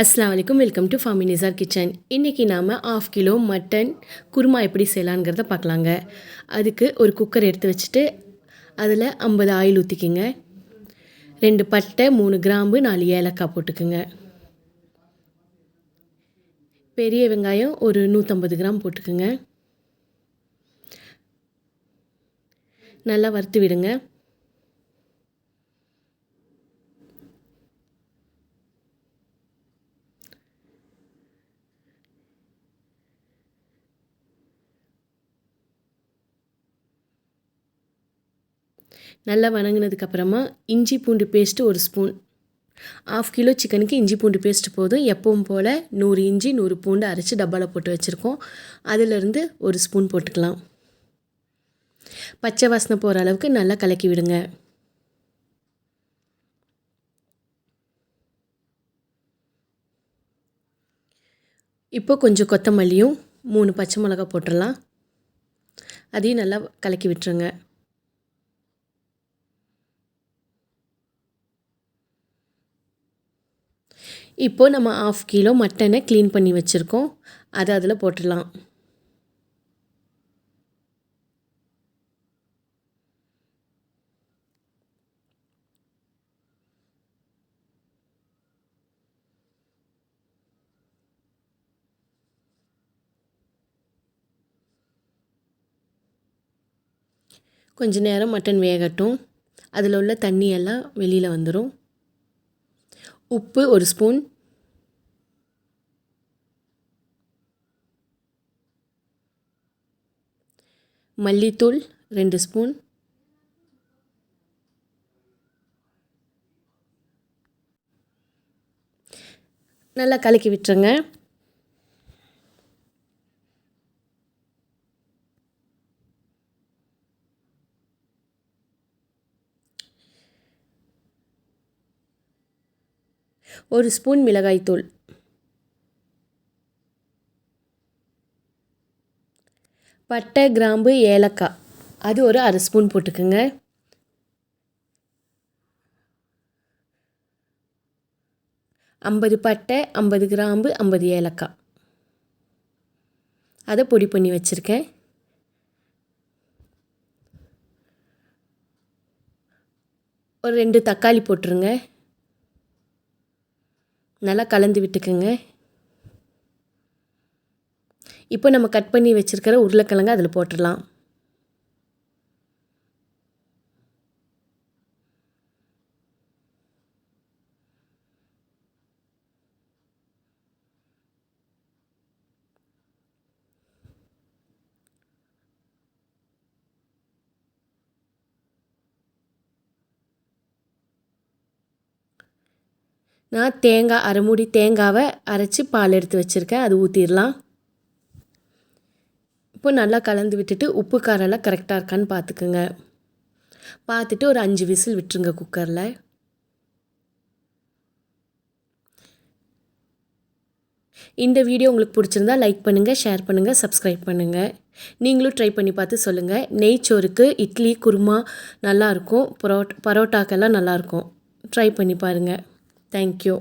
அஸ்லாம் வலைக்கும் welcome to Fami Nisar kitchen இன்றைக்கி நாம் ஆஃப் கிலோ மட்டன் குருமா எப்படி செய்யலாங்கிறத பார்க்கலாங்க. அதுக்கு ஒரு குக்கர் எடுத்து வச்சுட்டு அதில் ஐம்பது ஆயில் ஊற்றிக்கிங்க ரெண்டு பட்டை மூணு கிராம்பு நாலு ஏலக்காய் போட்டுக்குங்க. பெரிய வெங்காயம் ஒரு நூற்றம்பது கிராம் போட்டுக்குங்க. நல்லா வறுத்து விடுங்க. நல்லா வணங்கினதுக்கப்புறமா இஞ்சி பூண்டு பேஸ்ட்டு ஒரு ஸ்பூன் ஆஃப் கிலோ சிக்கனுக்கு இஞ்சி பூண்டு பேஸ்ட்டு போதும். எப்பவும் போல் நூறு இஞ்சி நூறு பூண்டு அரைச்சி டப்பாவில் போட்டு வச்சுருக்கோம். அதிலிருந்து ஒரு ஸ்பூன் போட்டுக்கலாம். பச்சை வாசனை போகிற அளவுக்கு நல்லா கலக்கி விடுங்க. இப்போ கொஞ்சம் கொத்தமல்லியும் மூணு பச்சை மிளகா போட்டுடலாம். அதையும் நல்லா கலக்கி விட்டுருங்க. இப்போது நம்ம ஆஃப் கிலோ மட்டனை க்ளீன் பண்ணி வச்சுருக்கோம். அதை அதில் போட்டுடலாம். கொஞ்ச நேரம் மட்டன் வேகட்டும். அதில் உள்ள தண்ணியெல்லாம் வெளியில் வந்துடும் உப்பு ஒரு ஸ்பூன். மல்லித்தூள் ரெண்டு ஸ்பூன். நல்லா கலக்கி விட்டுருங்க. ஒரு ஸ்பூன் மிளகாய்த்தூள் பட்டை கிராம்பு ஏலக்காய். அது ஒரு அரை ஸ்பூன் போட்டுக்குங்க. ஐம்பது பட்டை ஐம்பது கிராம்பு ஐம்பது ஏலக்காய். அதை பொடி பண்ணி வச்சுருக்கேன். ஒரு ரெண்டு தக்காளி போட்டுருங்க. நல்லா கலந்து விட்டுக்குங்க. இப்போ நம்ம கட் பண்ணி வச்சுருக்கிற உருளைக்கிழங்கு அதில் போட்டுடலாம். நான் தேங்காய் அரைமுடி தேங்காவை அரைச்சி பால் எடுத்து வச்சுருக்கேன். அது ஊற்றிடலாம் இப்போ நல்லா கலந்து விட்டுட்டு உப்பு காரெல்லாம் கரெக்டாக இருக்கான்னு பார்த்துக்குங்க. பார்த்துட்டு ஒரு அஞ்சு விசில் விட்டுருங்க குக்கரில். இந்த வீடியோ உங்களுக்கு பிடிச்சிருந்தா லைக் பண்ணுங்கள் ஷேர் பண்ணுங்கள் சப்ஸ்கிரைப் பண்ணுங்கள் நீங்களும் ட்ரை பண்ணி பார்த்து சொல்லுங்கள் நெய்ச்சோறுக்கு இட்லி குருமா நல்லாயிருக்கும் பரோட் பரோட்டாக்கெல்லாம் நல்லாயிருக்கும் ட்ரை பண்ணி பாருங்கள் താങ്ക് യു